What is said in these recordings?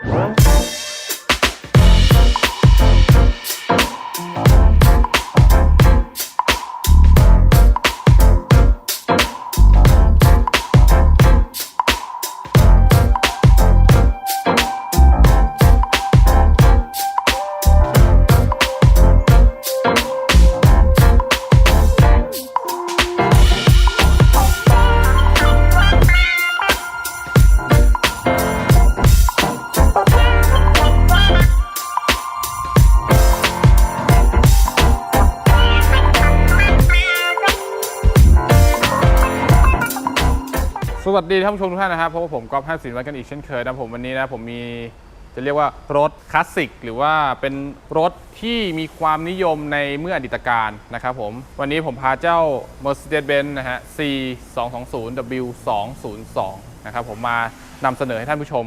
ส วัสดีท่านผู้ชมทุกท่านนะครับพบกับผมก๊อฟห้าสินวันกันอีกเช่นเคยนะผมวันนี้นะผมมีจะเรียกว่ารถคลาสสิกหรือว่าเป็นรถที่มีความนิยมในเมื่ออดีตการนะครับผมวันนี้ผมพาเจ้า Mercedes-Benz นะฮะ C 2 2 0 W 2 0 2นะครับผมมานำเสนอให้ท่านผู้ชม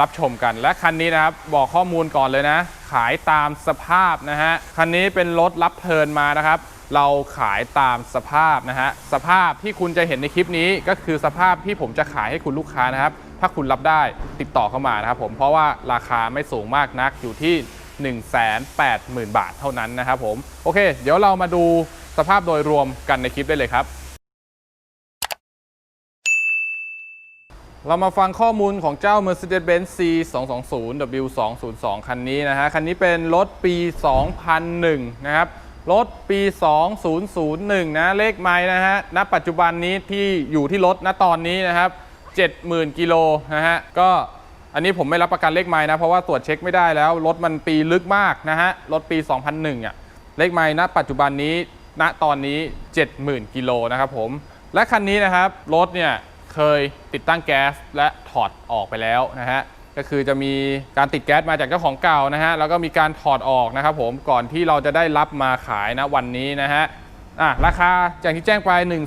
รับชมกัน และคันนี้นะครับบอกข้อมูลก่อนเลยนะ ขายตามสภาพนะฮะคันนี้เป็นรถรับเทินมานะครับ เราขายตามสภาพนะฮะสภาพที่คุณจะเห็นในคลิปนี้ก็คือสภาพที่ผมจะขายให้คุณลูกค้านะครับ ถ้าคุณรับได้ติดต่อเข้ามานะครับผมเพราะว่าราคาไม่สูงมากนักอยู่ที่ 180,000 บาทเท่านั้นนะครับผมโอเค เดี๋ยวเรามาดูสภาพโดยรวมกันในคลิปได้เลยครับ เรามาฟังข้อมูลของเจ้า Mercedes-Benz C 2 2 0 W 2 0 2 คันนี้นะฮะคันนี้เป็นรถปี 2001 นะครับ รถปี 2001 นะ เลขไม้นะฮะ ณ ปัจจุบันนี้ที่อยู่ที่รถณตอนนี้นะครับ 70,000 กิโลนะฮะ ก็อันนี้ผมไม่รับประกันเลขไม้นะ เพราะว่าตรวจเช็คไม่ได้แล้ว รถมันปีลึกมากนะฮะ รถปี 2001อะ เลขไม้ณ ปัจจุบันนี้ ณ ตอนนี้ 70,000 กิโลนะครับผม และคันนี้นะครับ รถเนี่ยเคยติดตั้งแก๊สและถอดออกไปแล้วนะฮะ ก็คือจะมีการติดแก๊สมาจากเจ้าของเก่านะฮะแล้วก็มีการถอดออกนะครับผมก่อนที่เราจะได้รับมาขายนะวันนี้นะฮะอะราคาอย่างที่แจ้งไป 1 8 0 0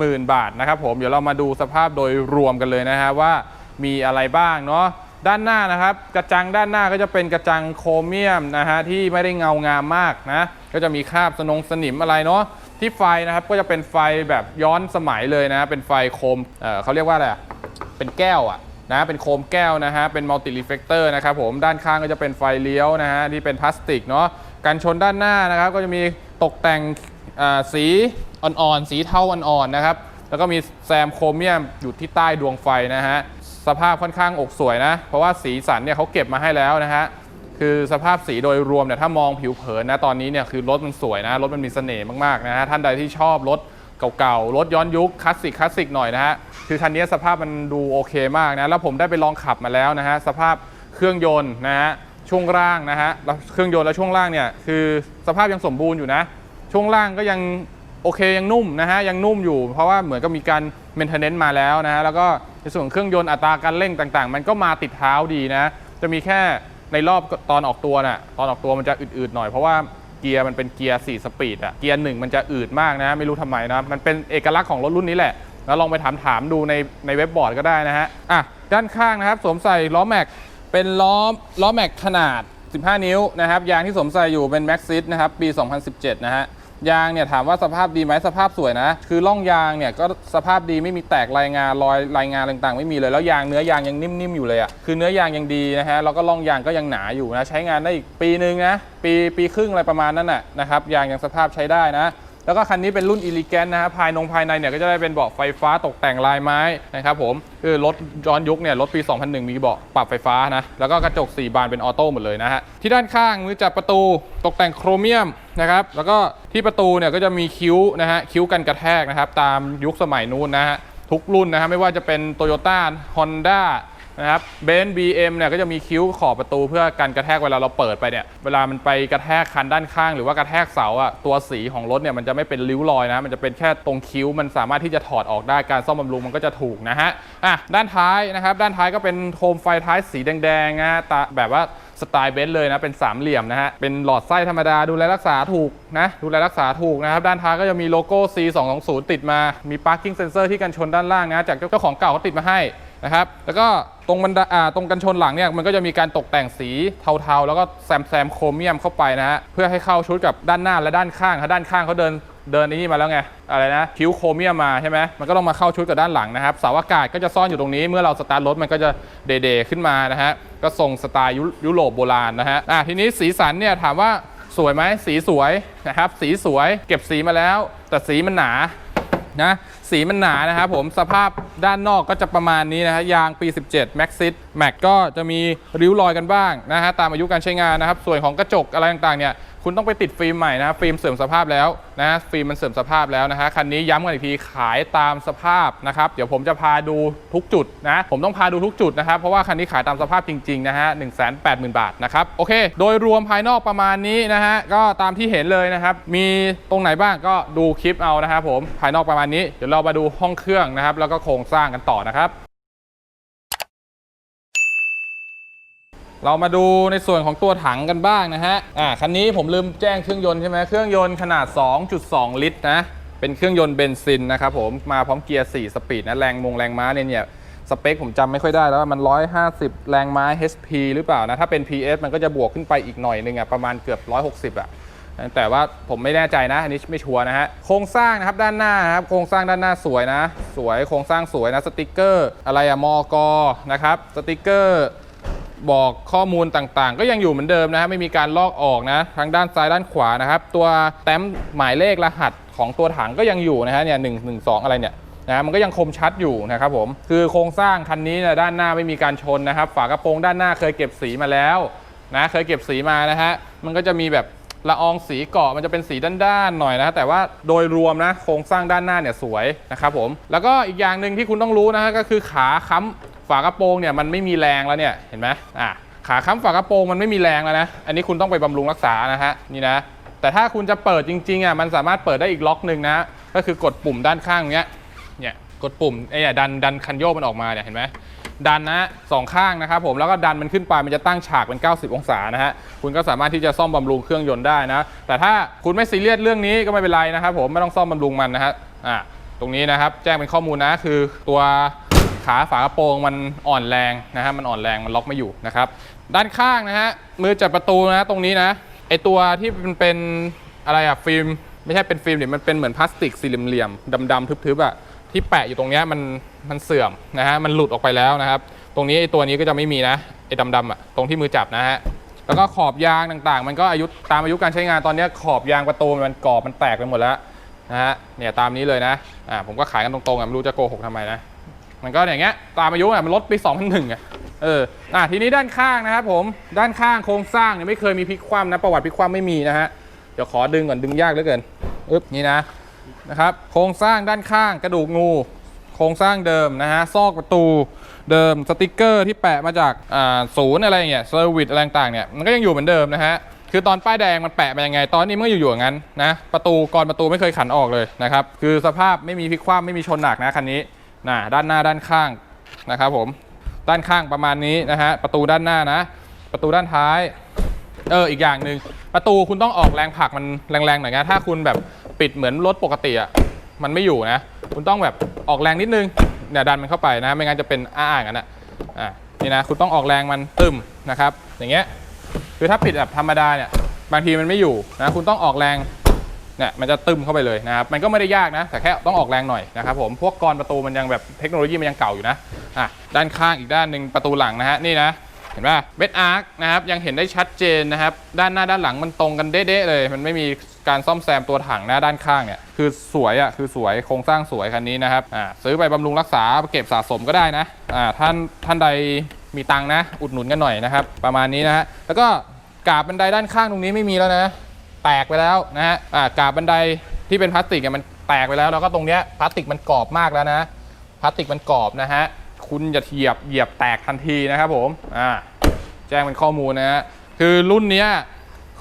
0 0 บาทนะครับผมเดี๋ยวเรามาดูสภาพโดยรวมกันเลยนะฮะว่ามีอะไรบ้างเนาะด้านหน้านะครับกระจังด้านหน้าก็จะเป็นกระจังโครเมียมนะฮะที่ไม่ได้เงางามมากนะก็จะมีคราบสนงสนิมอะไรเนาะที่ไฟนะครับก็จะเป็นไฟแบบย้อนสมัยเลยนะ เป็นไฟโคมเเขาเรียกว่าอะไรเป็นแก้วอะ นะเป็นโคมแก้วนะฮะเป็นมัลติรีเฟกเตอร์นะครับผมด้านข้างก็จะเป็นไฟเลี้ยวนะฮะที่เป็นพลาสติกเนาะกันชนด้านหน้านะครับก็จะมีตกแต่งอ่าสีอ่อนๆ สีเทาอ่อนๆนะครับแล้วก็มีแซมโครเมียมอยู่ที่ใต้ดวงไฟนะฮะสภาพค่อนข้างอกสวยนะ เพราะว่าสีสันเนี่ยเขาเก็บมาให้แล้วนะฮะคือสภาพสีโดยรวมเนี่ยถ้ามองผิวเผินนะตอนนี้เนี่ยคือรถมันสวยนะรถมันมีเสน่ห์มากๆนะฮะท่านใดที่ชอบรถ เก่าๆ รถย้อนยุคคลาสสิกคลาสสิกหน่อยนะฮะ คือคันนี้สภาพมันดูโอเคมากนะ แล้วผมได้ไปลองขับมาแล้วนะฮะ สภาพเครื่องยนต์นะฮะ ช่วงล่างนะฮะ แล้วเครื่องยนต์และช่วงล่างเนี่ย คือสภาพยังสมบูรณ์อยู่นะ ช่วงล่างก็ยังโอเคยังนุ่มนะฮะ ยังนุ่มอยู่ เพราะว่าเหมือนกับมีการเมนเทนเนนต์มาแล้วนะฮะ แล้วก็ในส่วนเครื่องยนต์อัตราการเร่งต่างๆ มันก็มาติดเท้าดีนะ จะมีแค่ในรอบตอนออกตัวน่ะ ตอนออกตัวมันจะอืดๆหน่อยเพราะว่า เกียร์มันเป็นเกียร์4สปีดอะเกียร์หนึ่งมันจะอืดมากนะ ไม่รู้ทำไมนะ มันเป็นเอกลักษณ์ของรถรุ่นนี้แหละ แล้วลองไปถามถามๆดูในในเว็บบอร์ดก็ได้นะฮะอะด้านข้างนะครับ สวมใส่ล้อแม็กเป็นล้อล้อแม็กขนาด 15 นิ้วนะครับยางที่สวมใส่อยู่เป็นแม็กซิสนะครับปี 2017 นะฮะ ยางเนี่ยถามว่าสภาพดีไหมสภาพสวยนะ คือล่องยางเนี่ยก็สภาพดีไม่มีแตกรายงานรอยรายงานต่างๆ ไม่มีเลยแล้วยางเนื้อยางยังนิ่มๆอยู่เลยอะ่ะคือเนื้อยางยังดีนะฮะแล้วก็ล่องยางก็ยังหนาอยู่นะใช้งานได้อีกปีนึงนะปีปีครึ่งอะไรประมาณนั้นน่ะนะครับยางยังสภาพใช้ได้นะ แล้วก็คันนี้เป็นรุ่น e l e g a n t นะฮะภายนงภายในเนี่ยก็จะได้เป็นเบาะไฟฟ้าตกแต่งลายไม้นะครับผมคือรถย้อนยุคเนี่ยรถปี 2001 มีเบาะปรับไฟฟ้านะแล้วก็กระจก 4 บานเป็นออโต้หมดเลยนะฮะที่ด้านข้างมือจับประตูตกแต่งโครเมียมนะครับแล้วก็ที่ประตูเนี่ยก็จะมีคิ้วนะฮะคิ้วกันกระแทกนะครับตามยุคสมัยนู้นนะฮะทุกรุ่นนะฮะไม่ว่าจะเป็น Toyota Honda นะครับเบนซ์บีเอ็มเนี่ยก็จะมีคิ้วขอบประตูเพื่อกันกระแทกเวลาเราเปิดไปเนี่ยเวลามันไปกระแทกคันด้านข้าง หรือว่ากระแทกเสาอะตัวสีของรถเนี่ยมันจะไม่เป็นริ้วรอยนะ มันจะเป็นแค่ตรงคิ้วมันสามารถที่จะถอดออกได้การซ่อมบำรุงมันก็จะถูกนะฮะอะด้านท้ายนะครับด้านท้ายก็เป็นโคมไฟท้ายสีแดงๆนะฮะตาแบบว่าสไตล์เบนซ์เลยนะเป็นสามเหลี่ยมนะฮะเป็นหลอดไส้ธรรมดาดูแลรักษาถูกนะดูแลรักษาถูกนะครับด้านท้ายก็จะมีโลโก้ C 2 2 0ติดมามี parking sensor ที่กันชนด้านล่างนะจากเจ้าของเก่าเขาติดมาให้ นะครับ แล้วก็ตรงบันไดอ่าตรงกันชนหลังเนี่ยมันก็จะมีการตกแต่งสีเทาๆ แล้วก็แซมแซมโครเมียมเข้าไปนะฮะเพื่อให้เข้าชุดกับด้านหน้าและด้านข้างถ้าด้านข้างเขาเดินเดินนี่มาแล้วไงอะไรนะคิ้วโครเมียมมาใช่ไหมมันก็ต้องมาเข้าชุดกับด้านหลังนะครับเสาอากาศก็จะซ่อนอยู่ตรงนี้เมื่อเราสตาร์ทรถมันก็จะเดๆขึ้นมานะฮะก็ทรงสไตล์ยุยุโรปโบราณนะฮะอะทีนี้สีสันเนี่ยถามว่าสวยไหมสีสวยนะครับสีสวยเก็บสีมาแล้ว แต่สีมันหนา นะ สีมันหนานะครับผมสภาพด้านนอกก็จะประมาณนี้นะฮะยางปี 17 Maxit Max ก็จะมีริ้วรอยกันบ้างนะฮะตามอายุการใช้งานนะครับ ส่วนของกระจกอะไรต่างๆเนี่ย คุณต้องไปติดฟิล์มใหม่นะฟิล์มเสื่อมสภาพแล้วนะฟิล์มมันเสื่อมสภาพแล้วนะฮะคันนี้ย้ำกันอีกทีขายตามสภาพนะครับเดี๋ยวผมจะพาดูทุกจุดนะผมต้องพาดูทุกจุดนะครับเพราะว่าคันนี้ขายตามสภาพจริงๆนะฮะ1 8 0 0 0 0บาทนะครับโอเค โดยรวมภายนอกประมาณนี้นะฮะก็ตามที่เห็นเลยนะครับมีตรงไหนบ้างก็ดูคลิปเอานะครับผมภายนอกประมาณนี้เดี๋ยวเรามาดูห้องเครื่องนะครับแล้วก็โครงสร้างกันต่อนะครับ เรามาดูในส่วนของตัวถังกันบ้างนะฮะ อ่า คันนี้ผมลืมแจ้งเครื่องยนต์ใช่ไหมเครื่องยนต์ขนาด 2.2 ลิตรนะ เป็นเครื่องยนต์เบนซินนะครับผม มาพร้อมเกียร์ 4 สปีดนะ แรงมงแรงม้าเนี่ยเนี่ย สเปคผมจำไม่ค่อยได้แล้วมัน 150 แรงม้า HP หรือเปล่านะ ถ้าเป็น PS มันก็จะบวกขึ้นไปอีกหน่อยนึงอะประมาณเกือบ 160อะแต่ว่าผมไม่แน่ใจนะ อันนี้ไม่ชัวร์นะฮะ โครงสร้างนะครับด้านหน้านะครับ โครงสร้างด้านหน้าสวยนะ สวย โครงสร้างสวยนะ สติกเกอร์ อะไรอะมอกอนะครับ สติกเกอร์ บอกข้อมูลต่างๆ ก็ยังอยู่เหมือนเดิมนะฮะไม่มีการลอกออกนะทางด้านซ้ายด้านขวานะครับ ตัวแต้มหมายเลขรหัสของตัวถังก็ยังอยู่นะฮะเนี่ยหนึ่งหนึ่งสองอะไรเนี่ยนะมันก็ยังคมชัดอยู่นะครับผมคือโครงสร้างคันนี้เนี่ยด้านหน้าไม่มีการชนนะครับ ฝากระโปรงด้านหน้าเคยเก็บสีมาแล้วนะเคยเก็บสีมานะฮะมันก็จะมีแบบละอองสีเกาะมันจะเป็นสีด้านๆหน่อยนะแต่ว่าโดยรวมนะโครงสร้างด้านหน้าเนี่ยสวยนะครับผมแล้วก็อีกอย่างหนึ่งที่คุณต้องรู้นะฮะก็คือขาค้ำ ฝากระโปรงเนี่ยมันไม่มีแรงแล้วเนี่ยเห็นไหมอะขาค้ำฝากระโปรงมันไม่มีแรงแล้วนะอันนี้คุณต้องไปบำรุงรักษานะฮะนี่นะแต่ถ้าคุณจะเปิดจริงๆอะมันสามารถเปิดได้อีกล็อกหนึ่งนะก็คือกดปุ่มด้านข้างเนี้ยเนี่ยกดปุ่มไอ้เนี่ยดันดันคันโยกมันออกมาเนี่ยเห็นไหมดันนะสองข้างนะครับผมแล้วก็ดันมันขึ้นไปมันจะตั้งฉากเป็น 90 องศานะฮะคุณก็สามารถที่จะซ่อมบำรุงเครื่องยนต์ได้นะ แต่ถ้าคุณไม่ซีเรียสเรื่องนี้ก็ไม่เป็นไรนะครับผมไม่ต้องซ่อมบำรุงมันนะฮะอะตรงนี้นะครับแจ้งเป็นข้อมูลนะคือตัว ขาฝากระโปรงมันอ่อนแรงนะฮะมันอ่อนแรงมันล็อกไม่อยู่นะครับด้านข้างนะฮะมือจับประตูนะตรงนี้นะไอตัวที่มันเป็นอะไรอะฟิล์มไม่ใช่เป็นฟิล์มเดี๋ยมันเป็นเหมือนพลาสติกสี่เหลี่ยมๆดำๆทึบๆอะที่แปะอยู่ตรงนี้มันมันเสื่อมนะฮะมันหลุดออกไปแล้วนะครับ ตรงนี้ไอตัวนี้ก็จะไม่มีนะไอดำๆอะตรงที่มือจับนะฮะแล้วก็ขอบยางต่างๆ มันก็อายุตามอายุการใช้งานตอนนี้ขอบยางประตูมันกรอบมันแตกไปหมดแล้วนะฮะเนี่ยตามนี้เลยนะอ่าผมก็ขายกันตรงๆอะไม่รู้จะโกหกทำไมนะ มันก็อย่างเงี้ยตามอายุอะมันลดไปี2001อะเอออะทีนี้ด้านข้างนะครับผมด้านข้างโครงสร้างเนี่ยไม่เคยมีพลิกคว่ำนะประวัติพลิกคว่ำไม่มีนะฮะเดี๋ยวขอดึงก่อนดึงยากเหลือเกินอึ๊บนี่นะนะครับโครงสร้างด้านข้างกระดูกงู โครงสร้างเดิมนะฮะซอกประตูเดิมสติกเกอร์ที่แปะมาจากอ่าศูนย์อะไรเงี้ยเซอร์วิสอะไรต่างเนี่ยมันก็ยังอยู่เหมือนเดิมนะฮะคือตอนป้ายแดงมันแปะมายังไง ตอนนี้มันก็อยู่ๆอย่างนั้นนะประตูกรประตูไม่เคยขันออกเลยนะครับคือสภาพไม่มีพลิกคว่ำไม่มีชนหนักนะคันนี้ นะด้านหน้าด้านข้างนะครับผมด้านข้างประมาณนี้นะฮะประตูด้านหน้านะ ประตูด้านท้ายเอออีกอย่างหนึ่งประตูคุณต้องออกแรงผลักมันแรงๆหน่อยนะถ้าคุณแบบปิดเหมือนรถปกติอะมันไม่อยู่นะ คุณต้องแบบออกแรงนิดนึงเนี่ยดันมันเข้าไปนะ ไม่งั้นจะเป็นอ้าๆกันนะอะนี่นะคุณต้องออกแรงมันตึมนะครับ อย่างเงี้ยคือถ้าปิดแบบธรรมดาเนี่ยบางทีมันไม่อยู่นะคุณต้องออกแรง เนี่ยมันจะตึมเข้าไปเลยนะครับมันก็ไม่ได้ยากนะ แต่แค่ต้องออกแรงหน่อยนะครับผมพวกกรประตูมันยังแบบเทคโนโลยีมันยังเก่าอยู่นะอะด้านข้างอีกด้านหนึ่งประตูหลังนะฮะนี่นะเห็นป่ะเวทอาร์คนะครับยังเห็นได้ชัดเจนนะครับด้านหน้าด้านหลังมันตรงกันเด๊ะๆเลย มันไม่มีการซ่อมแซมตัวถังหน้าด้านข้างเนี่ยคือสวยอะคือสวยโครงสร้างสวยคันนี้นะครับอ่าซื้อไปบำรุงรักษาเก็บสะสมก็ได้นะอ่าท่านท่านใดมีตังนะ อุดหนุนกันหน่อยนะครับ ประมาณนี้นะฮะแล้วก็กาบบันไดด้านข้างตรงนี้ไม่มีแล้วนะ แตกไปแล้วนะฮะอ่ากาบบันไดที่เป็นพลาสติกเนี่ยมันแตกไปแล้วแล้วก็ตรงเนี้ยพลาสติกมันกรอบมากแล้วนะพลาสติกมันกรอบนะฮะคุณอย่าเหยียบเหยียบแตกทันทีนะครับผมอ่าแจ้งเป็นข้อมูลนะฮะคือรุ่นเนี้ย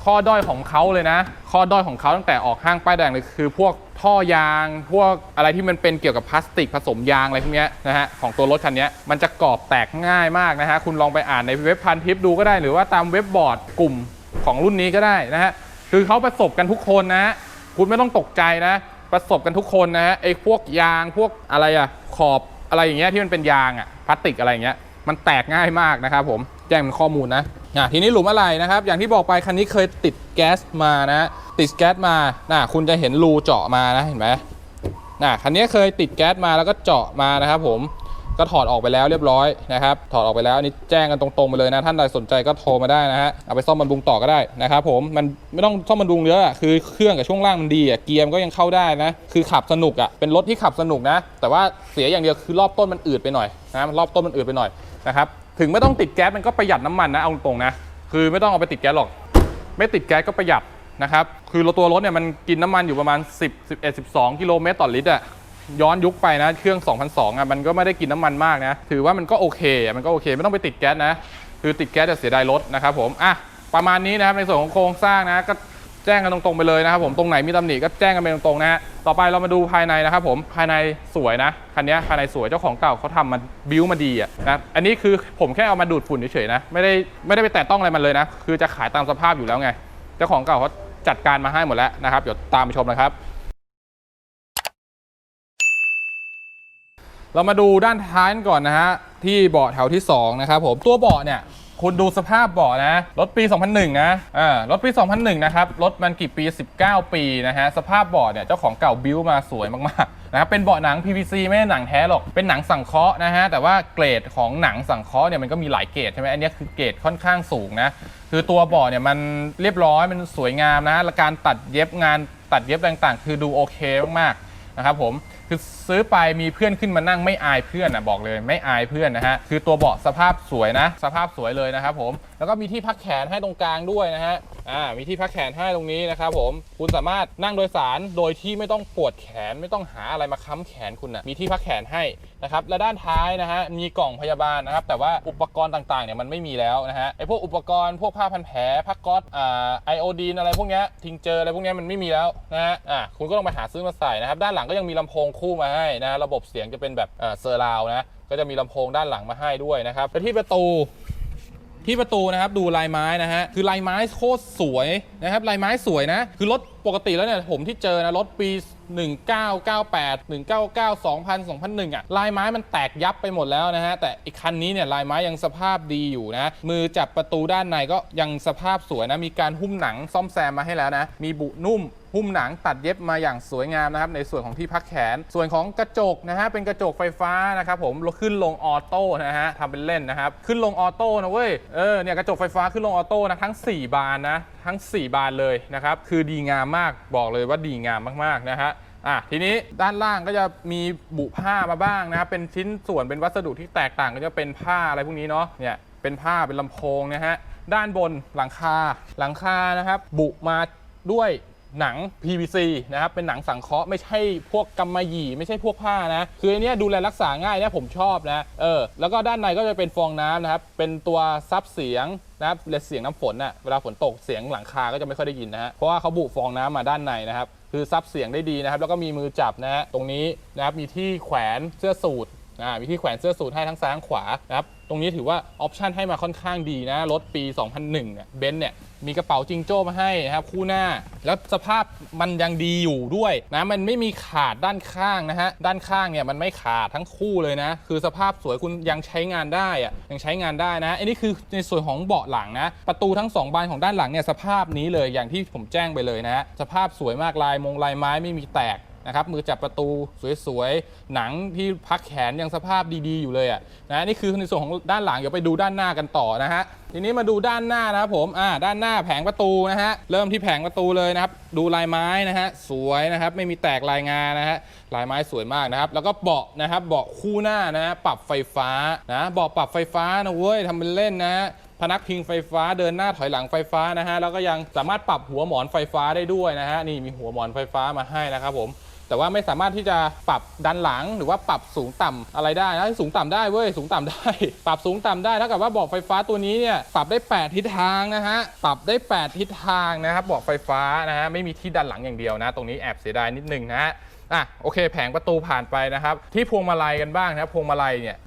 ข้อด้อยของเขาเลยนะ ข้อด้อยของเขาตั้งแต่ออกห้างป้ายแดงเลยคือพวกท่อยาง พวกอะไรที่มันเป็นเกี่ยวกับพลาสติกผสมยางอะไรพวกเนี้ยนะฮะของตัวรถคันนี้มันจะกรอบแตกง่ายมากนะฮะคุณลองไปอ่านในเว็บพันทิปดูก็ได้หรือว่าตามเว็บบอร์ดกลุ่มของรุ่นนี้ก็ได้นะฮะ คือเขาประสบกันทุกคนนะ คุณไม่ต้องตกใจนะ ประสบกันทุกคนนะฮะไอ้พวกยางพวกอะไรอะขอบอะไรอย่างเงี้ยที่มันเป็นยางอะพลาสติกอะไรอย่างเงี้ยมันแตกง่ายมากนะครับผมแจ้งเป็นข้อมูลนะอะทีนี้หลุมอะไรนะครับ อย่างที่บอกไปคันนี้เคยติดแก๊สมานะติดแก๊สมาน่ะคุณจะเห็นรูเจาะมานะเห็นไหมน่ะคันนี้เคยติดแก๊สมาแล้วก็เจาะมานะครับผม ก็ถอดออกไปแล้วเรียบร้อยนะครับถอดออกไปแล้วอันนี้แจ้งกันตรงๆไปเลยนะท่านใดสนใจก็โทรมาได้นะฮะเอาไปซ่อมบำรุงต่อก็ได้นะครับผมมันไม่ต้องซ่อมบำรุงเยอะคือเครื่องกับช่วงล่างมันดีอะเกียร์ก็ยังเข้าได้นะคือขับสนุกอะเป็นรถที่ขับสนุกนะ แต่ว่าเสียอย่างเดียวคือรอบต้นมันอืดไปหน่อยนะรอบต้นมันอืดไปหน่อยนะครับถึงไม่ต้องติดแก๊สมันก็ประหยัดน้ำมันนะเอาตรงๆนะคือไม่ต้องเอาไปติดแก๊สหรอก ไม่ติดแก๊สก็ประหยัดนะครับคือตัวรถเนี่ยมันกินน้ำมันอยู่ประมาณ 10 11 12 กิโลเมตรต่อลิตรอะ ย้อนยุคไปนะเครื่อง2002อะมันก็ไม่ได้กินน้ำมันมากนะ ถือว่ามันก็โอเคอะมันก็โอเค ไม่ต้องไปติดแก๊สนะ คือติดแก๊สจะเสียดายรถนะครับผมอะประมาณนี้นะครับในส่วนของโครงสร้างนะก็แจ้งกันตรงๆไปเลยนะครับผมตรงไหนมีตำหนิก็แจ้งกันไปตรงๆนะฮะต่อไปเรามาดูภายในนะครับผมภายในสวยนะคันนี้ภายในสวยเจ้าของเก่าเขาทำมันบิวมาดีอะนะอันนี้คือผมแค่เอามาดูดฝุ่นเฉยๆนะไม่ได้ไม่ได้ไปแตะต้องอะไรมันเลยนะคือจะขายตามสภาพอยู่แล้วไง เจ้าของเก่าเขาจัดการมาให้หมดแล้วนะครับเดี๋ยวตามไปชมนะครับ เรามาดูด้านท้ายกันก่อนนะฮะที่เบาะแถวที่2นะครับผมตัวเบาะเนี่ยคุณดูสภาพเบาะนะรถปี 2001 นะอ่ารถปี 2001 นะครับรถมันกี่ปี 19 ปีนะฮะสภาพเบาะเนี่ยเจ้าของเก่าบิวมาสวยมากๆนะครับเป็นเบาะหนัง PVC ไม่ใช่หนังแท้หรอกเป็นหนังสังเคราะห์นะฮะแต่ว่าเกรดของหนังสังเคราะห์เนี่ยมันก็มีหลายเกรดใช่ไหมอันนี้คือเกรดค่อนข้างสูงนะคือตัวเบาะเนี่ยมันเรียบร้อยมันสวยงามนะและการตัดเย็บงานตัดเย็บต่างๆ คือดูโอเคมากๆนะครับผม คือซื้อไปมีเพื่อนขึ้นมานั่งไม่อายเพื่อนนะบอกเลยไม่อายเพื่อนนะฮะคือตัวเบาะสภาพสวยนะ สภาพสวยเลยนะครับผมแล้วก็มีที่พักแขนให้ตรงกลางด้วยนะฮะอ่ามีที่พักแขนให้ตรงนี้นะครับผมคุณสามารถนั่งโดยสารโดยที่ไม่ต้องปวดแขนไม่ต้องหาอะไรมาค้ำแขนคุณนะมีที่พักแขนให้นะครับและด้านท้ายนะฮะมีกล่องพยาบาลนะครับแต่ว่าอุปกรณ์ต่างๆเนี่ยมันไม่มีแล้วนะฮะไอพวกอุปกรณ์พวกผ้าพันแผลผ้าก๊อตอ่าไอโอดีนอะไรพวกเนี้ยทิงเจออะไรพวกเนี้ยมันไม่มีแล้วนะฮะอ่าคุณก็ต้องไปหาซื้อมาใส่นะครับด้านหลังก็ยังมีลำโพงคู่มาให้นะ ระบบเสียงจะเป็นแบบเซอร์ราวนะ ก็จะมีลำโพงด้านหลังมาให้ด้วยนะครับและที่ประตูที่ประตูนะครับดูลายไม้นะฮะคือลายไม้โคตรสวยนะครับลายไม้สวยนะ คือรถ ปกติแล้วเนี่ยผมที่เจอนะรถปี 1998 199 2000 2001อะลายไม้มันแตกยับไปหมดแล้วนะฮะ แต่อีกคันนี้เนี่ยลายไม้ยังสภาพดีอยู่นะ มือจับประตูด้านในก็ยังสภาพสวยนะ มีการหุ้มหนังซ่อมแซมมาให้แล้วนะ มีบุนุ่มหุ้มหนังตัดเย็บมาอย่างสวยงามนะครับในส่วนของที่พักแขน ส่วนของกระจกนะฮะเป็นกระจกไฟฟ้านะครับผมขึ้นลงออโต้นะฮะทำเป็นเล่นนะครับขึ้นลงออโต้นะเว้ยเออเนี่ยกระจกไฟฟ้าขึ้นลงออโต้นะทั้ง 4 บานนะทั้ง 4 บานเลยนะครับคือดีงามมากบอกเลยว่าดีงามมากๆนะฮะอะทีนี้ด้านล่างก็จะมีบุผ้ามาบ้างนะครับเป็นชิ้นส่วนเป็นวัสดุที่แตกต่างก็จะเป็นผ้าอะไรพวกนี้เนาะเนี่ยเป็นผ้าเป็นลำโพงนะฮะด้านบนหลังคาหลังคานะครับบุมาด้วยหนัง PVC นะครับ เป็นหนังสังเคราะห์ไม่ใช่พวกกำมะหยี่ ไม่ใช่พวกผ้านะ คืออันนี้ดูแลรักษาง่ายนะผมชอบนะ เออ แล้วก็ด้านในก็จะเป็นฟองน้ำนะครับ เป็นตัวซับเสียง นะครับและเสียงน้ำฝนน่ะเวลาฝนตกเสียงหลังคาก็จะไม่ค่อยได้ยินนะฮะเพราะว่าเขาบุฟองน้ำมาด้านในนะครับคือซับเสียงได้ดีนะครับ แล้วก็มีมือจับนะฮะตรงนี้นะครับมีที่แขวนเสื้อสูทอ่ามีที่แขวนเสื้อสูทให้ทั้งซ้ายทั้งขวานะครับตรงนี้ถือว่าออปชันให้มาค่อนข้างดีนะรถปี 2001เนี่ยเบนซ์เนี่ย มีกระเป๋าจิงโจ้มาให้นะครับคู่หน้า แล้วสภาพมันยังดีอยู่ด้วยนะมันไม่มีขาดด้านข้างนะฮะด้านข้างเนี่ยมันไม่ขาดทั้งคู่เลยนะ คือสภาพสวยคุณยังใช้งานได้อะยังใช้งานได้นะอันนี้คือในส่วนของเบาะหลังนะประตูทั้งสองบานของด้านหลังเนี่ยสภาพนี้เลยอย่างที่ผมแจ้งไปเลยนะฮะสภาพสวยมากลายมงลายไม้ไม่มีแตก นะครับมือจับประตูสวยๆ หนังที่พักแขนยังสภาพดีๆอยู่เลยอะนะนี่คือในส่วนของด้านหลังเดี๋ยวไปดูด้านหน้ากันต่อนะฮะทีนี้มาดูด้านหน้านะครับผมอ่าด้านหน้าแผงประตูนะฮะเริ่มที่แผงประตูเลยนะครับดูลายไม้นะฮะสวยนะครับไม่มีแตกลายงานนะฮะลายไม้สวยมากนะครับแล้วก็เบาะนะครับเบาะคู่หน้านะฮะปรับไฟฟ้านะเบาะปรับไฟฟ้านะเว้ยทำเป็นเล่นนะฮะพนักพิงไฟฟ้าเดินหน้าถอยหลังไฟฟ้านะฮะแล้วก็ยังสามารถปรับหัวหมอนไฟฟ้าได้ด้วยนะฮะนี่มีหัวหมอนไฟฟ้ามาให้นะครับผม แต่ว่าไม่สามารถที่จะปรับดันหลังหรือว่าปรับสูงต่ำอะไรได้นะสูงต่ำได้เว้ยสูงต่ำได้ ปรับสูงต่ำได้เท่ากับว่าบอกไฟฟ้าตัวนี้เนี่ยปรับได้ 8 ทิศทางนะฮะปรับได้ 8 ทิศทางนะครับบอกไฟฟ้านะฮะไม่มีที่ดันหลังอย่างเดียวนะ ตรงนี้แอบเสียดายนิดนึงนะฮะ อะโอเค แผงประตูผ่านไปนะครับ ที่พวงมาลัยกันบ้างนะครับพวงมาลัยเนี่ย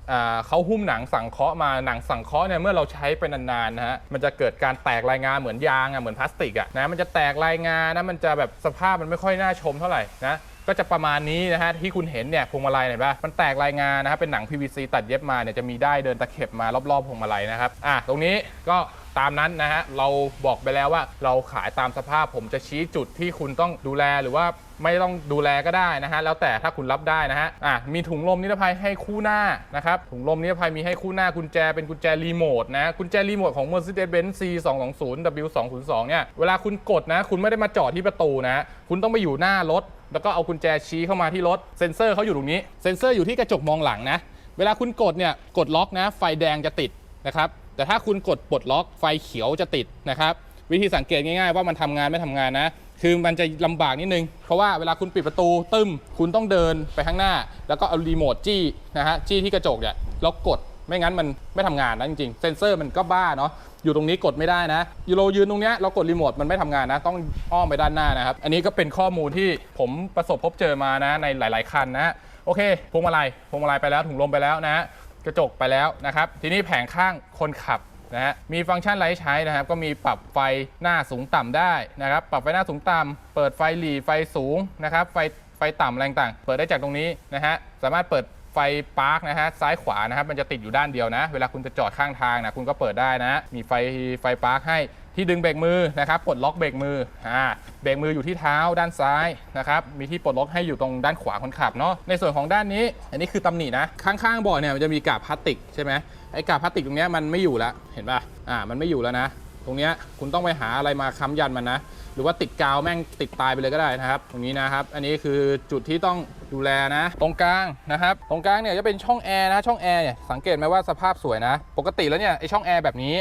เขาหุ้มหนังสังเคราะห์มาหนังสังเคราะห์เนี่ยเมื่อเราใช้ไปนานๆนะฮะมันจะเกิดการแตกรายงานเหมือนยางอะเหมือนพลาสติกอะนะมันจะแตกรายงานนะมันจะแบบสภาพมันไม่ค่อยน่าชมเท่าไหร่นะก็จะประมาณนี้นะฮะที่คุณเห็นเนี่ยพวงมาลัยเห็นปะมันแตกรายงานนะครับเป็นหนัง PVC ตัดเย็บมาเนี่ยจะมีได้เดินตะเข็บมารอบๆพวงมาลัยนะครับอะตรงนี้ก็ตามนั้นนะฮะเราบอกไปแล้วว่าเราขายตามสภาพผมจะชี้จุดที่คุณต้องดูแลหรือว่า ไม่ต้องดูแลก็ได้นะฮะแล้วแต่ถ้าคุณรับได้นะฮะอะมีถุงลมนิรภัยให้คู่หน้านะครับถุงลมนิรภัยมีให้คู่หน้ากุญแจเป็นกุญแจรีโมทนะกุญแจรีโมทของ Mercedes-Benz C220 W202 เนี่ยเวลาคุณกดนะ คุณไม่ได้มาจอดที่ประตูนะคุณต้องไปอยู่หน้ารถ แล้วก็เอากุญแจชี้เข้ามาที่รถเซ็นเซอร์เขาอยู่ตรงนี้เซ็นเซอร์อยู่ที่กระจกมองหลังนะเวลาคุณกดเนี่ยกดล็อกนะ ไฟแดงจะติดนะครับแต่ถ้าคุณกดปลดล็อกไฟเขียวจะติดนะครับวิธีสังเกตง่ายๆว่ามันทำงานไม่ทำงานนะ คือมันจะลำบากนิดนึง เพราะว่าเวลาคุณปิดประตูตึ้ม คุณต้องเดินไปข้างหน้า แล้วก็เอารีโมทจี้นะฮะจี้ที่กระจกเนี่ยแล้วกดไม่งั้นมันไม่ทำงานนะจริงๆ เซนเซอร์มันก็บ้าเนาะอยู่ตรงนี้กดไม่ได้นะยูโรยืนตรงเนี้ยเรากดรีโมทมันไม่ทำงานนะ ต้องอ้อมไปด้านหน้านะครับ อันนี้ก็เป็นข้อมูลที่ผมประสบพบเจอมานะในหลาย ๆ คันนะโอเคพวงมาลัยพวงมาลัยไปแล้วถุงลมไปแล้วนะกระจกไปแล้วนะครับ ทีนี้แผงข้างคนขับ นะฮะมีฟังก์ชันไรให้ใช้นะครับ ก็มีปรับไฟหน้าสูงต่ำได้นะครับ ปรับไฟหน้าสูงต่ำเปิดไฟหลีไฟสูงนะครับ ไฟไฟต่ำอะไรต่าง เปิดได้จากตรงนี้นะฮะ สามารถเปิดไฟปาร์กนะฮะซ้ายขวานะครับมันจะติดอยู่ด้านเดียวนะ เวลาคุณจะจอดข้างทางนะคุณก็เปิดได้นะ มีไฟไฟปาร์กให้ที่ดึงเบรกมือนะครับปลดล็อกเบรกมืออ่าเบรกมืออยู่ที่เท้าด้านซ้ายนะครับมีที่ปลดล็อกให้อยู่ตรงด้านขวาคนขับเนาะในส่วนของด้านนี้ อันนี้คือตำหนินะข้างๆเบาะเนี่ยมันจะมีกาบพลาสติกใช่ไหม ไอ้กาพลาสติกตรงนี้มันไม่อยู่แล้วเห็นป่ะอ่ามันไม่อยู่แล้วนะ ตรงนี้คุณต้องไปหาอะไรมาค้ำยันมันนะ หรือว่าติดกาวแม่งติดตายไปเลยก็ได้นะครับ ตรงนี้นะครับ อันนี้คือจุดที่ต้อง ดูแลนะ ตรงกลางนะครับ ตรงกลางเนี่ยจะเป็นช่องแอร์นะช่องแอร์เนี่ยสังเกตไหมว่าสภาพสวยนะ ปกติแล้วเนี่ยไอช่องแอร์แบบนี้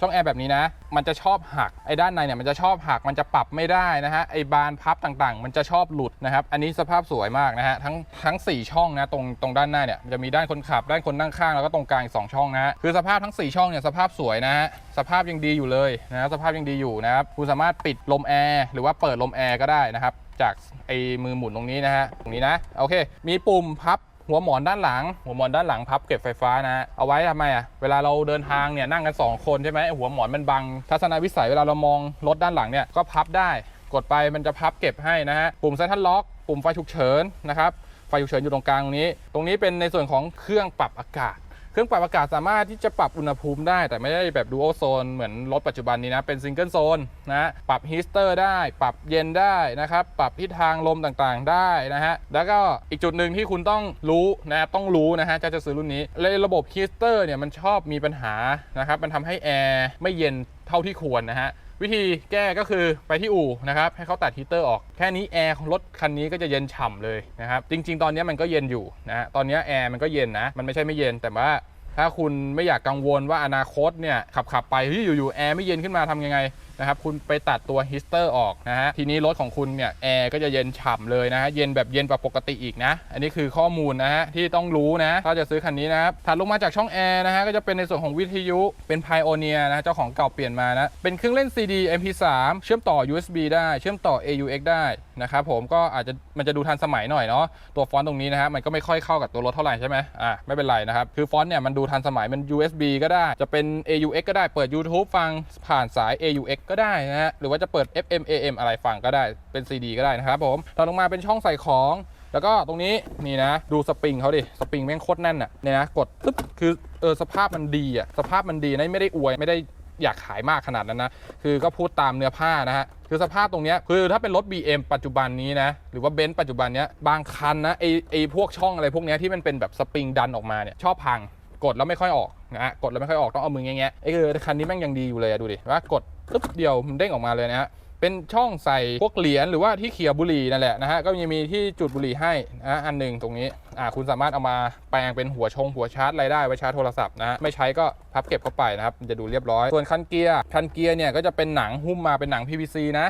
ช่องแอร์แบบนี้นะ มันจะชอบหักไอ้ด้านในเนี่ยมันจะชอบหักมันจะปรับไม่ได้นะฮะไอบานพับต่างๆ มันจะชอบหลุดนะครับ อันนี้สภาพสวยมากนะฮะทั้งทั้ง 4 ช่องนะตรงตรงด้านหน้าเนี่ยจะมีด้านคนขับด้านคนนั่งข้างแล้วก็ตรงกลางอีกสองช่องนะฮะคือสภาพทั้ง 4 ช่องเนี่ยสภาพสวยนะฮะสภาพยังดีอยู่เลยนะสภาพยังดีอยู่นะครับคุณสามารถปิดลมแอร์หรือว่าเปิดลมแอร์ก็ได้นะครับ จากไอ้มือหมุนตรงนี้นะฮะตรงนี้นะโอเค มีปุ่มพับหัวหมอนด้านหลัง หัวหมอนด้านหลังพับเก็บไฟฟ้านะฮะเอาไว้ทำไมอะ เวลาเราเดินทางเนี่ยนั่งกัน 2 คนใช่ไหมไอ้หัวหมอนมันบัง ทัศนวิสัยเวลาเรามองรถด้านหลังเนี่ยก็พับได้ กดไปมันจะพับเก็บให้นะฮะ ปุ่มไซทันล็อก ปุ่มไฟฉุกเฉินนะครับ ไฟฉุกเฉินอยู่ตรงกลางตรงนี้ ตรงนี้เป็นในส่วนของเครื่องปรับอากาศ เครื่องปรับอากาศสามารถที่จะปรับอุณหภูมิได้ แต่ไม่ได้แบบดูโอโซนเหมือนรถปัจจุบันนี้นะ เป็นซิงเกิลโซนนะปรับฮีสเตอร์ได้ ปรับเย็นได้นะครับ ปรับทิศทางลมต่างๆได้นะฮะ แล้วก็อีกจุดหนึ่งที่คุณต้องรู้นะต้องรู้นะฮะจะจะซื้อรุ่นนี้เลยระบบฮีสเตอร์เนี่ยมันชอบมีปัญหานะครับมันทำให้แอร์ไม่เย็นเท่าที่ควรนะฮะ วิธีแก้ก็คือไปที่อู่นะครับให้เขาตัดฮีเตอร์ออกแค่นี้แอร์ของรถคันนี้ก็จะเย็นฉ่ำเลยนะครับจริง ๆ ตอนนี้มันก็เย็นอยู่นะฮะตอนนี้แอร์มันก็เย็นนะมันไม่ใช่ไม่เย็นแต่ว่าถ้าคุณไม่อยากกังวลว่าอนาคตเนี่ยขับขับๆไปเฮ้ยอยู่ๆแอร์ไม่เย็นขึ้นมาทำยังไง นะครับคุณไปตัดตัวฮิสเตอร์ออกนะฮะทีนี้รถของคุณเนี่ยแอร์ก็จะเย็นฉ่ำเลยนะฮะเย็นแบบเย็นกว่าปกติอีกนะ อันนี้คือข้อมูลนะฮะที่ต้องรู้นะถ้าจะซื้อคันนี้นะครับถัดลงมาจากช่องแอร์นะฮะก็จะเป็นในส่วนของวิทยุเป็นไพโอเนียนะเจ้าของเก่าเปลี่ยนมานะเป็นเครื่องเล่น CD MP3 เชื่อมต่อ USB ได้เชื่อมต่อ AUX ได้ นะครับผมก็อาจจะมันจะดูทันสมัยหน่อยเนาะตัวฟอนต์ตรงนี้นะฮะมันก็ไม่ค่อยเข้ากับตัวรถเท่าไหร่ใช่ไหมอะไม่เป็นไรนะครับคือฟอนต์เนี่ยมันดูทันสมัยมัน USB ก็ได้จะเป็น AUX ก็ได้เปิด YouTube ฟังผ่านสาย AUX ก็ได้นะฮะหรือว่าจะเปิด FM AM อะไรฟังก็ได้เป็น CD ก็ได้นะครับผมต่อลงมาเป็นช่องใส่ของแล้วก็ตรงนี้นี่นะดูสปริงเขาดิสปริงแม่งโคตรแน่นอะเนี่ยนะกดปึ๊บคือเออสภาพมันดีอะสภาพมันดีนะไม่ได้อวยไม่ได้อยากขายมากขนาดนั้นนะคือก็พูดตามเนื้อผ้านะฮะ คือสภาพตรงเนี้ยคือถ้าเป็นรถ BM ปัจจุบันนี้นะหรือว่าเบนซ์ปัจจุบันเนี้ยบางคันนะไอไอพวกช่องอะไรพวกเนี้ยที่มันเป็นแบบสปริงดันออกมาเนี่ยชอบพังกดแล้วไม่ค่อยออกนะฮะกดแล้วไม่ค่อยออกต้องเอามือแงะๆไอ้คือคันนี้แม่งยังดีอยู่เลยอะดูดิว่ากดปึ๊บเดียวมันเด้งออกมาเลยนะฮะ เป็นช่องใส่พวกเหรียญหรือว่าที่เขียบุหรี่นั่นแหละนะฮะก็ยังมีที่จุดบุหรี่ให้นะอันหนึ่งตรงนี้อ่าคุณสามารถเอามาแปลงเป็นหัวชงหัวชาร์จอะไรได้ไว้ชาร์จโทรศัพท์นะะไม่ใช้ก็พับเก็บเข้าไปนะครับจะดูเรียบร้อยส่วนคันเกียร์คันเกียร์เนี่ยก็จะเป็นหนังหุ้มมาเป็นหนัง PVC นะ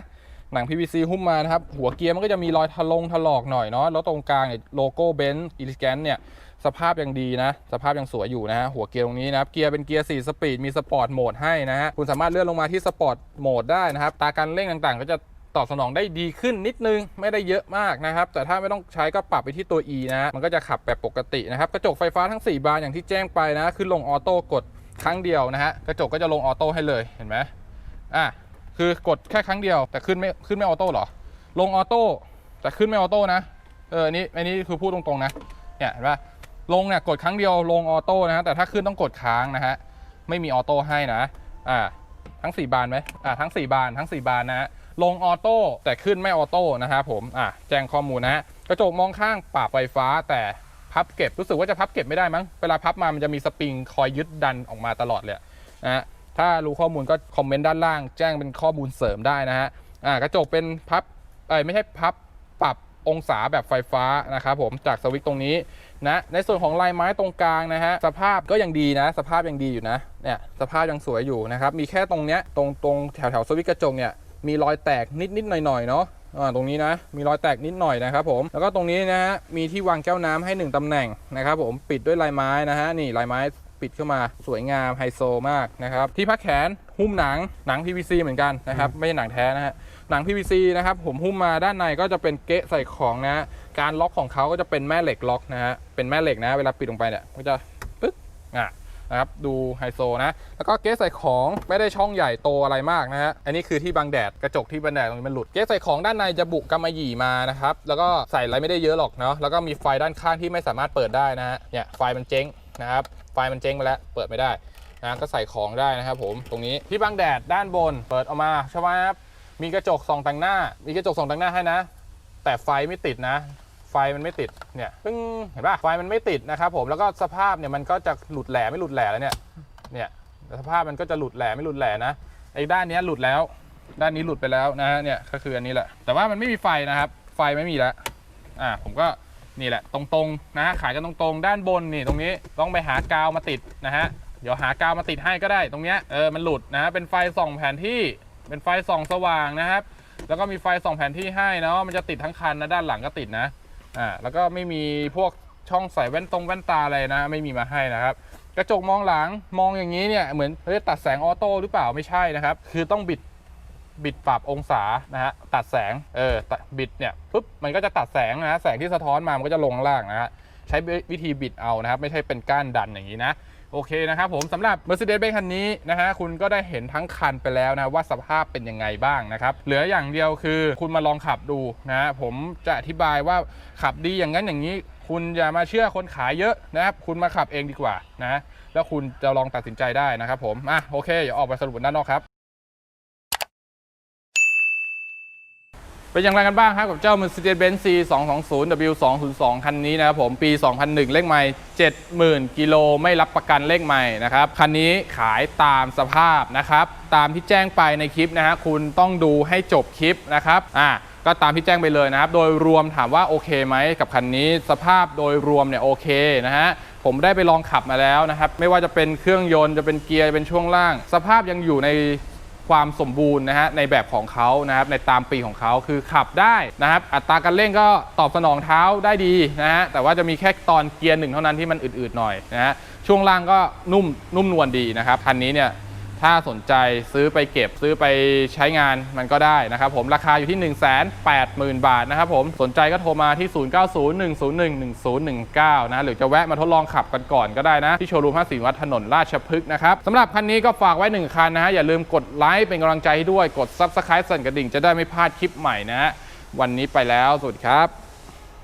หนัง PVC หุ้มมานะครับหัวเกียร์มันก็จะมีรอยทะลงถลอกหน่อยเนาะแล้วตรงกลางเนี่ยโลโก้เบนซ์อีลิแกนเนี่ย สภาพยังดีนะ สภาพยังสวยอยู่นะฮะหัวเกียร์ตรงนี้นะครับเกียร์เป็นเกียร์ 4 สปีดมีสปอร์ตโหมดให้นะฮะคุณสามารถเลื่อนลงมาที่สปอร์ตโหมดได้นะครับตาการเร่งต่างๆ ก็จะตอบสนองได้ดีขึ้นนิดนึงไม่ได้เยอะมากนะครับ แต่ถ้าไม่ต้องใช้ก็ปรับไปที่ตัว E นะฮะมันก็จะขับแบบปกตินะครับ กระจกไฟฟ้าทั้ง 4 บานอย่างที่แจ้งไปนะ ขึ้นลงออโต้กดครั้งเดียวนะฮะ กระจกก็จะลงออโต้ให้เลยเห็นไหมอะคือกดแค่ครั้งเดียว แต่ขึ้นไม่ขึ้นไม่ออโต้เหรอ ลงออโต้แต่ขึ้นไม่ออโต้นะเอออันนี้อันนี้คือพูดตรงๆนะเนี่ยเห็นปะ ลงเนี่ยกดครั้งเดียวลงออโต้นะฮะแต่ถ้าขึ้นต้องกดค้างนะฮะไม่มีออโต้ให้นะอ่าทั้ง 4 บานไหมอ่าทั้ง 4 บานทั้ง 4 บานนะฮะลงออโต้แต่ขึ้นไม่ออโต้นะครับผมอ่าแจ้งข้อมูลนะฮะกระจกมองข้างปรับไฟฟ้าแต่พับเก็บรู้สึกว่าจะพับเก็บไม่ได้มั้งเวลาพับมามันจะมีสปริงคอยยึดดันออกมาตลอดเลยนะฮะถ้ารู้ข้อมูลก็คอมเมนต์ด้านล่าง แจ้งเป็นข้อมูลเสริมได้นะฮะอ่ากระจกเป็นพับเอ้ยไม่ใช่พับปรับองศาแบบไฟฟ้านะครับผมจากสวิตช์ตรงนี้ นะในส่วนของลายไม้ตรงกลางนะฮะสภาพก็ยังดีนะ สภาพยังดีอยู่นะเนี่ยสภาพยังสวยอยู่นะครับมีแค่ตรงเนี้ยตรงตรงแถวแถวสวิตช์กระจกเนี่ยมีรอยแตกนิดนิดหน่อยหน่อยเนาะอ่าตรงนี้นะมีรอยแตกนิดหน่อยนะครับผมแล้วก็ตรงนี้นะฮะมีที่วางแก้วน้ำให้หนึ่งตำแหน่งนะครับผมปิดด้วยลายไม้นะฮะนี่ลายไม้ปิดเข้ามาสวยงามไฮโซมากนะครับที่พักแขนหุ้มหนังหนัง PVC เหมือนกันนะครับไม่ใช่หนังแท้นะฮะ หนัง PVC นะครับผมหุ้มมาด้านในก็จะเป็นเกะใส่ของนะ การล็อกของเขาก็จะเป็นแม่เหล็กล็อกนะฮะเป็นแม่เหล็กนะ เวลาปิดลงไปเนี่ยก็จะปึ๊กอะนะครับดูไฮโซนะ แล้วก็เกะใส่ของไม่ได้ช่องใหญ่โตอะไรมากนะฮะอันนี้คือที่บังแดดกระจกที่บังแดดตรงนี้มันหลุดเกะใส่ของด้านในจะบุกกำมะหยี่มานะครับแล้วก็ใส่อะไรไม่ได้เยอะหรอกเนาะแล้วก็มีไฟด้านข้างที่ไม่สามารถเปิดได้นะฮะเนี่ยไฟมันเจ๊งนะครับไฟมันเจ๊งไปแล้วเปิดไม่ได้นะก็ใส่ของได้นะครับผมตรงนี้ที่บังแดดด้านบนเปิดออกมาใช่ไหมครับ มีกระจกส่องแต่งหน้า มีกระจกส่องแต่งหน้าให้นะ แต่ไฟไม่ติดนะ ไฟมันไม่ติด เนี่ยปึ้งเห็นป่ะไฟมันไม่ติดนะครับผม แล้วก็สภาพเนี่ยมันก็จะหลุดแหล่ไม่หลุดแหล่แล้วเนี่ย เนี่ยสภาพมันก็จะหลุดแหล่ไม่หลุดแหล่นะ ไอ้ด้านนี้หลุดแล้ว ด้านนี้หลุดไปแล้วนะฮะเนี่ยก็คืออันนี้แหละ แต่ว่ามันไม่มีไฟนะครับ ไฟไม่มีแล้ว อ่า ผมก็นี่แหละ ตรงๆนะ ขายกันตรงๆ ด้านบนนี่ตรงนี้ต้องไปหากาวมาติดนะฮะ เดี๋ยวหากาวมาติดให้ก็ได้ ตรงเนี้ย เออ มันหลุดนะ เป็นไฟส่องแผนที่ เป็นไฟส่องสว่างนะครับ แล้วก็มีไฟส่องแผนที่ให้เนาะมันจะติดทั้งคันนะด้านหลังก็ติดนะอ่าแล้วก็ไม่มีพวกช่องใส่แว่นตรงแว่นตาอะไรนะ ไม่มีมาให้นะครับ กระจกมองหลังมองอย่างนี้เนี่ยเหมือนเฮ้ยตัดแสงออโต้หรือเปล่าไม่ใช่นะครับ คือต้องบิดบิดปรับองศานะฮะตัดแสงเออบิดเนี่ยปุ๊บมันก็จะตัดแสงนะฮะแสงที่สะท้อนมามันก็จะลงล่างนะฮะใช้วิธีบิดเอานะครับ ไม่ใช่เป็นก้านดันอย่างนี้นะ โอเคนะครับผมสำหรับ Mercedes-Benz คันนี้นะฮะคุณก็ได้เห็นทั้งคันไปแล้วนะว่าสภาพเป็นยังไงบ้างนะครับ เหลืออย่างเดียวคือคุณมาลองขับดูนะฮะผมจะอธิบายว่าขับดีอย่างนั้นอย่างนี้ คุณอย่ามาเชื่อคนขายเยอะนะครับ คุณมาขับเองดีกว่านะแล้วคุณจะลองตัดสินใจได้นะครับผมอะโอเคเดี๋ยวออกไปสรุปด้านนอกครับ เป็นอย่างไรกันบ้างครับกับเจ้า Mercedes-Benz C 2 2 0 W 2 0 2 คันนี้นะครับผมปี 2001 เลขใหม่ 70,000 กิโลไม่รับประกันเลขใหม่นะครับ คันนี้ขายตามสภาพนะครับ ตามที่แจ้งไปในคลิปนะฮะคุณต้องดูให้จบคลิปนะครับอ่าก็ตามที่แจ้งไปเลยนะครับ โดยรวมถามว่าโอเคไหมกับคันนี้สภาพโดยรวมเนี่ยโอเคนะฮะผมได้ไปลองขับมาแล้วนะครับ ไม่ว่าจะเป็นเครื่องยนต์จะเป็นเกียร์เป็นช่วงล่าง สภาพยังอยู่ใน ความสมบูรณ์นะฮะในแบบของเขานะครับในตามปีของเขาคือขับได้นะครับอัตราการเร่งก็ตอบสนองเท้าได้ดีนะฮะแต่ว่าจะมีแค่ตอนเกียร์หนึ่งเท่านั้นที่มันอืดๆหน่อยนะฮะช่วงล่างก็นุ่มนุ่มนวลดีนะครับคันนี้เนี่ย ถ้าสนใจซื้อไปเก็บซื้อไปใช้งานมันก็ได้นะครับผมราคาอยู่ที่ 1 8 0 0 0 0 บาทนะครับผมสนใจก็โทรมาที่ 0901011019 นะหรือจะแวะมาทดลองขับกันก่อนก็ได้นะ ที่โชว์รูมห้าสิวัดถนนราชพฤกษ์นะครับสำหรับคันนี้ก็ฝากไว้ 1 คันนะฮะอย่าลืมกดไลค์เป็นกำลังใจให้ด้วยกด Subscribe สั่นกระดิ่งจะได้ไม่พลาดคลิปใหม่นะฮะวันนี้ไปแล้วสวัสดีครับ